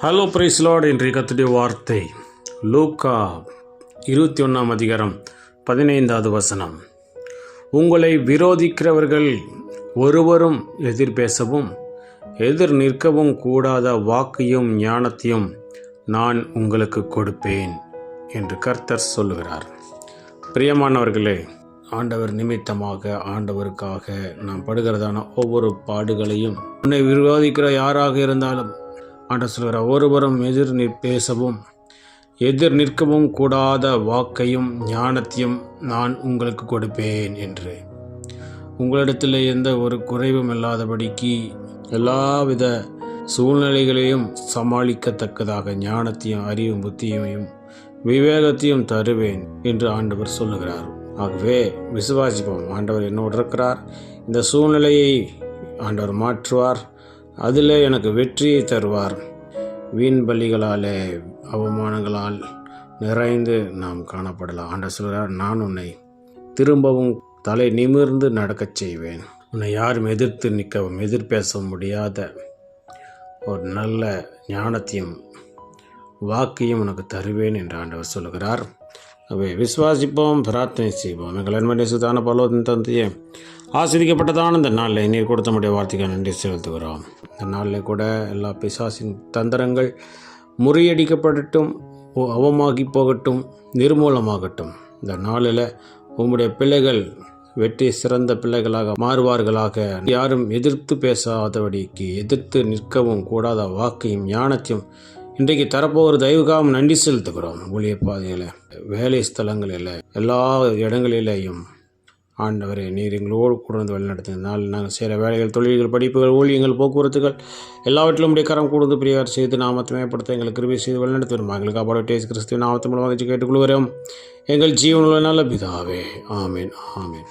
Hello price Lord இன்றைய கத்துடைய வார்த்தை. லூக்கா இருபத்தி ஒன்றாம் அதிகாரம் பதினைந்தாவது வசனம். உங்களை விரோதிக்கிறவர்கள் ஒருவரும் எதிர் பேசவும் எதிர் நிற்கவும் கூடாத வாக்கையும் ஞானத்தையும் நான் உங்களுக்கு கொடுப்பேன் என்று கர்த்தர் சொல்லுகிறார். பிரியமானவர்களே ஆண்டவர் நிமித்தமாக ஆண்டவருக்காக நாம் படுகிறதான ஒவ்வொரு பாடுகளையும் உன்னை விரோதிக்கிற யாராக இருந்தாலும் ஆண்ட சொல்கிறார் ஒருவரும் எதிர் பேசவும் எதிர் நிற்கவும் கூடாத வாக்கையும் ஞானத்தையும் நான் உங்களுக்கு கொடுப்பேன் என்று. உங்களிடத்தில் எந்த ஒரு குறைவும் இல்லாதபடிக்கு எல்லாவித சூழ்நிலைகளையும் சமாளிக்கத்தக்கதாக ஞானத்தையும் அறிவும் புத்தியையும் விவேகத்தையும் தருவேன் என்று ஆண்டவர் சொல்லுகிறார். ஆகவே விசுவாசிப்போம் ஆண்டவர் என்னோடு இருக்கிறார். இந்த சூழ்நிலையை ஆண்டவர் மாற்றுவார். அதில் எனக்கு வெற்றியை தருவார். வீண் பலிகளாலே அவமானங்களால் நிறைந்து நாம் காணப்படலாம். ஆண்ட சொல்கிறார் நான் உன்னை திரும்பவும் தலை நிமிர்ந்து நடக்கச் செய்வேன். உன்னை யாரும் எதிர்த்து நிற்கவும் எதிர்பேச முடியாத ஒரு நல்ல ஞானத்தையும் வாக்கையும் உனக்கு தருவேன் என்று ஆண்டவர் சொல்லுகிறார். அவை விசுவாசிப்போம் பிரார்த்தனை செய்வோம். எங்கள் அன்பனை சுதான பலவத்தின் தந்தையே ஆசிரிக்கப்பட்டதான இந்த நாளில் நீர் கொடுத்த முடிய வார்த்தைக்கு நன்றி செலுத்துகிறோம். இந்த நாளில் கூட எல்லா பிசாசின் தந்திரங்கள் முறியடிக்கப்படட்டும் அவமாகி போகட்டும் நிர்மூலமாகட்டும். இந்த நாளில் உம்முடைய பிள்ளைகள் வெற்றி சிறந்த பிள்ளைகளாக மாறுவார்களாக. யாரும் எதிர்த்து பேசாதபடிக்கு எதிர்த்து நிற்கவும் கூடாத வாக்கையும் ஞானத்தையும் இன்றைக்கு தரப்போகிற தயவுக்காக நன்றி செலுத்துகிறோம். ஊழிய பாதையில் வேலை ஸ்தலங்களில் எல்லா இடங்களிலேயும் ஆண்டவரே நீர் எங்களோடு கூட வழிநடத்தினால் நாங்கள் செய்கிற வேலைகள் தொழில்கள் படிப்புகள் ஊழியங்கள் போக்குவரத்துகள் எல்லாவற்றிலும் உடைய கரம் கூர்ந்து பிரியார் செய்து நாமத்தை மேம்படுத்த எங்களுக்கு கிருபி செய்து வழிநடத்துகிறோம் எங்களுக்கு காப்பாடு டேஸ் கிறிஸ்துவ நாமத்து மூலமாக கேட்டுக்கொள்கிறோம். எங்கள் ஜீவனுள்ள நல்ல பிதாவே. ஆமீன் ஆமீன்.